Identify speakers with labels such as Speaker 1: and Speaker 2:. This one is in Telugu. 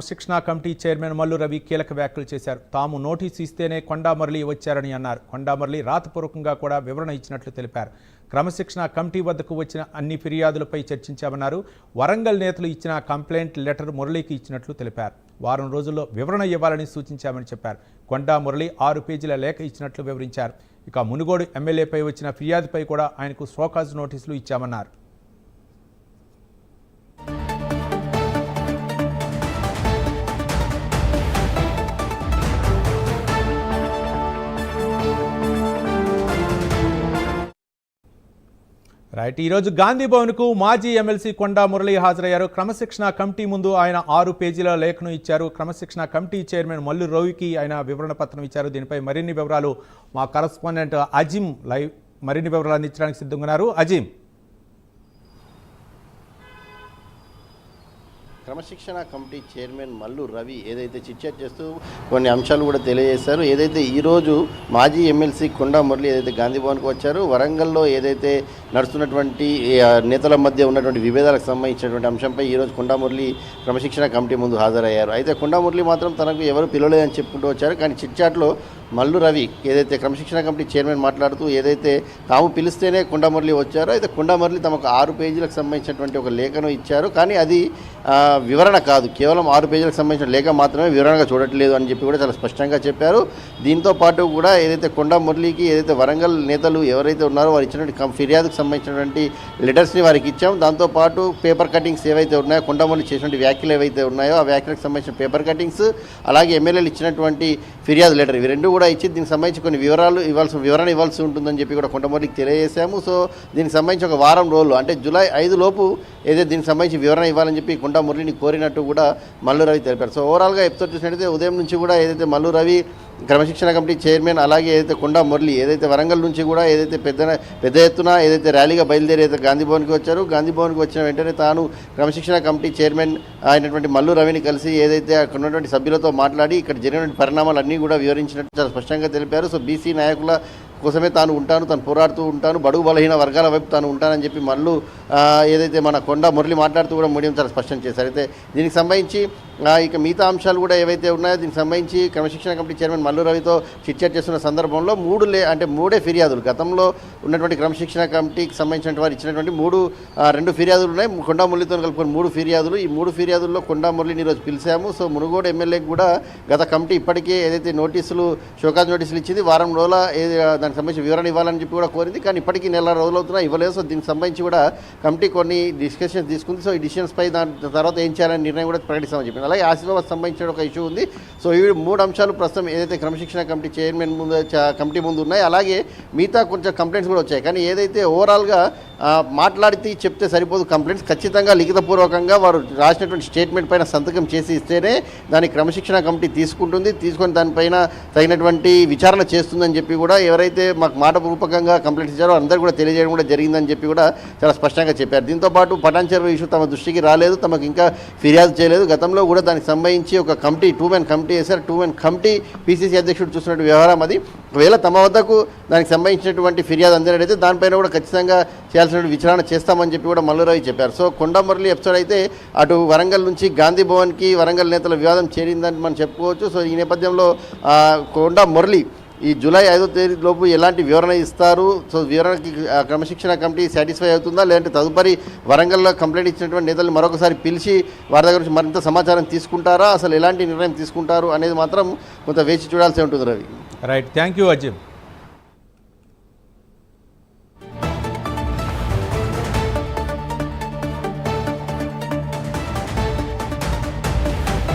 Speaker 1: శిక్షణా కమిటీ చైర్మన్ మల్లు రవి కీలక వ్యాఖ్యలు చేశారు. తాము నోటీసు ఇస్తేనే కొండా మురళి వచ్చారని అన్నారు. కొండా మురళి రాతపూర్వకంగా కూడా వివరణ ఇచ్చినట్లు తెలిపారు. క్రమశిక్షణ కమిటీ వద్దకు వచ్చిన అన్ని ఫిర్యాదులపై చర్చించామన్నారు. వరంగల్ నేతలు ఇచ్చిన కంప్లైంట్ లెటర్ మురళికి ఇచ్చినట్లు తెలిపారు. వారం రోజుల్లో వివరణ ఇవ్వాలని సూచించామని చెప్పారు. కొండా మురళి ఆరు పేజీల లేఖ ఇచ్చినట్లు వివరించారు. ఇక మునుగోడు ఎమ్మెల్యేపై వచ్చిన ఫిర్యాదుపై కూడా ఆయనకు షోకాజ్ నోటీసులు ఇచ్చామన్నారు. రైట్ ఈరోజు గాంధీ భవన్కు మాజీ ఎమ్మెల్సీ కొండా మురళి హాజరయ్యారు. క్రమశిక్షణ కమిటీ ముందు ఆయన ఆరు పేజీల లేఖను ఇచ్చారు. క్రమశిక్షణ కమిటీ చైర్మన్ మల్లు రవికి ఆయన వివరణ పత్రం ఇచ్చారు. దీనిపై మరిన్ని వివరాలు మా కరస్పాండెంట్ అజిం లైవ్ మరిన్ని వివరాలు అందించడానికి సిద్ధంగా ఉన్నారు అజిమ్.
Speaker 2: క్రమశిక్షణ కమిటీ చైర్మన్ మల్లు రవి ఏదైతే చిట్చాట్ చేస్తూ కొన్ని అంశాలు కూడా తెలియజేశారు. ఏదైతే ఈరోజు మాజీ ఎమ్మెల్సీ కొండా మురళి ఏదైతే గాంధీ భవన్కి వచ్చారు వరంగల్లో ఏదైతే నడుస్తున్నటువంటి నేతల మధ్య ఉన్నటువంటి విభేదాలకు సంబంధించినటువంటి అంశంపై ఈరోజు కొండామురళి క్రమశిక్షణ కమిటీ ముందు హాజరయ్యారు. అయితే కొండామురళి మాత్రం తనకు ఎవరు పిలవలేదని చెప్పుకుంటూ వచ్చారు. కానీ చిట్చాట్లో మల్లు రవి ఏదైతే క్రమశిక్షణ కమిటీ చైర్మన్ మాట్లాడుతూ ఏదైతే తాము పిలిస్తేనే కొండా మురళి వచ్చారో అయితే కొండామురళి తమకు ఆరు పేజీలకు సంబంధించినటువంటి ఒక లేఖను ఇచ్చారు. కానీ అది వివరణ కాదు. కేవలం ఆరు పేజీలకు సంబంధించిన లేఖ మాత్రమే వివరణగా చూడట్లేదు అని చెప్పి కూడా చాలా స్పష్టంగా చెప్పారు. దీంతో పాటు కూడా ఏదైతే కొండా మురళికి ఏదైతే వరంగల్ నేతలు ఎవరైతే ఉన్నారో వారు ఇచ్చినటువంటి ఫిర్యాదుకు సంబంధించినటువంటి లెటర్స్ని వారికి ఇచ్చాం. దాంతోపాటు పేపర్ కటింగ్స్ ఏవైతే ఉన్నాయో కొండా చేసినటువంటి వ్యాఖ్యలు ఏవైతే ఉన్నాయో ఆ వ్యాఖ్యలకు సంబంధించిన పేపర్ కటింగ్స్ అలాగే ఎమ్మెల్యేలు ఇచ్చినటువంటి ఫిర్యాదు లెటర్ ఇవి రెండు కూడా ఇచ్చి దీనికి సంబంధించి కొన్ని వివరాలు ఇవ్వాల్సి వివరణ ఇవ్వాల్సి ఉంటుందని చెప్పి కూడా కొండమూరికి తెలియజేశాము. సో దీనికి సంబంధించి ఒక వారం రోజులు అంటే జూలై ఐదు లోపు ఏదైతే దీనికి సంబంధించి వివరణ ఇవ్వాలని చెప్పి కొండా మురళిని కోరినట్టు కూడా మల్లు రవి తెలిపారు. సో ఓవరాల్గా ఎపిసోడ్ చూసినట్టయితే ఉదయం నుంచి కూడా ఏదైతే మల్లు రవి క్రమశిక్షణ కమిటీ చైర్మన్ అలాగే ఏదైతే కొండా మురళి ఏదైతే వరంగల్ నుంచి కూడా ఏదైతే పెద్ద పెద్ద ఎత్తున ఏదైతే ర్యాలీగా బయలుదేరి అయితే గాంధీ భవన్కి వచ్చారు గాంధీ భవన్కి వచ్చిన వెంటనే తాను క్రమశిక్షణ కమిటీ చైర్మన్ అయినటువంటి మల్లు రవిని కలిసి ఏదైతే అక్కడ ఉన్నటువంటి సభ్యులతో మాట్లాడి ఇక్కడ జరిగినటువంటి పరిణామాలు అన్నీ కూడా వివరించినట్టు చాలా స్పష్టంగా తెలిపారు. సో బీసీ నాయకుల కోసమే తాను ఉంటాను తాను పోరాడుతూ ఉంటాను బడుగు బలహీన వర్గాల వైపు తాను ఉంటానని చెప్పి మళ్ళీ ఏదైతే మన కొండ మురళి మాట్లాడుతూ కూడా మీడియం చాలా స్పష్టం చేశారు. అయితే దీనికి సంబంధించి ఇక మిగతా అంశాలు కూడా ఏవైతే ఉన్నాయో దీనికి సంబంధించి క్రమశిక్షణ కమిటీ చైర్మన్ మల్లు రవితో చిట్చాట్ చేస్తున్న సందర్భంలో మూడు లే అంటే మూడే ఫిర్యాదులు. గతంలో ఉన్నటువంటి క్రమశిక్షణ కమిటీకి సంబంధించిన వారు ఇచ్చినటువంటి మూడు రెండు ఫిర్యాదులు ఉన్నాయి. కొండా మురళితో కలుపుకొని మూడు ఫిర్యాదులు. ఈ మూడు ఫిర్యాదుల్లో కొండా మురళిని ఈరోజు పిలిచాము. సో మునుగోడు ఎమ్మెల్యేకి కూడా గత కమిటీ ఇప్పటికే ఏదైతే నోటీసులు షోకాజ్ నోటీసులు ఇచ్చింది వారం రోజుల ఏది, దానికి సంబంధించి వివరణ ఇవ్వాలని చెప్పి కూడా కోరింది. కానీ ఇప్పటికీ నెల రోజులు అవుతున్నా ఇవ్వలేదు. సో దీనికి సంబంధించి కూడా కమిటీ కొన్ని డిస్కషన్స్ తీసుకుంది. సో ఈ డిసిషన్స్ పై దాని తర్వాత ఏం చేయాలని నిర్ణయం కూడా ప్రకటిస్తామని చెప్పింది అలాగే ఆశీర్వాద్ సంబంధించిన ఒక ఇష్యూ ఉంది. సో ఈ మూడు అంశాలు ప్రస్తుతం ఏదైతే క్రమశిక్షణ కమిటీ చైర్మన్ ముందు కమిటీ ముందు ఉన్నాయి అలాగే మిగతా కొంచెం కంప్లైంట్స్ కూడా వచ్చాయి. కానీ ఏదైతే ఓవరాల్గా మాట్లాడితే చెప్తే సరిపోదు కంప్లైంట్స్ ఖచ్చితంగా లిఖితపూర్వకంగా వారు రాసినటువంటి స్టేట్మెంట్ పైన సంతకం చేసి ఇస్తేనే దాని క్రమశిక్షణ కమిటీ తీసుకుంటుంది. తీసుకొని దానిపైన తగినటువంటి విచారణ చేస్తుందని చెప్పి కూడా ఎవరైతే మాకు మాట రూపకంగా కంప్లైంట్స్ ఇచ్చారో అందరూ కూడా తెలియజేయడం కూడా జరిగిందని చెప్పి కూడా చాలా స్పష్టంగా చెప్పారు. దీంతో పాటు పటాన్చెరు ఇష్యూ తమ దృష్టికి రాలేదు తమకు ఇంకా ఫిర్యాదు చేయలేదు. గతంలో కూడా దానికి సంబంధించి ఒక కమిటీ టూ మెన్ కమిటీ వేశారు. టూ మెన్ కమిటీ పీసీసీ అధ్యక్షుడు చూసినట్టు వ్యవహారం అది. ఒకవేళ తమ వద్దకు దానికి సంబంధించినటువంటి ఫిర్యాదు అందినట్టయితే దానిపైన కూడా ఖచ్చితంగా చేయాల్సిన విచారణ చేస్తామని చెప్పి కూడా మల్లురావు చెప్పారు. సో కొండా మురళి ఎపిసోడ్ అయితే అటు వరంగల్ నుంచి గాంధీ భవన్కి వరంగల్ నేతల వివాదం చేరిందని మనం చెప్పుకోవచ్చు. సో ఈ నేపథ్యంలో కొండ కొండా మురళి ఈ జూలై ఐదో తేదీ లోపు ఎలాంటి వివరణ ఇస్తారు? సో వివరణకి క్రమశిక్షణ కమిటీ సాటిస్ఫై అవుతుందా? లేదంటే తదుపరి వరంగల్లో కంప్లైంట్ ఇచ్చినటువంటి నేతలు మరొకసారి పిలిచి వారి దగ్గర నుంచి మరింత సమాచారం తీసుకుంటారా? అసలు ఎలాంటి నిర్ణయం తీసుకుంటారు? అనేది మాత్రం కొంత వేచి చూడాల్సి ఉంటుంది Ravi.
Speaker 1: Right thank you Azim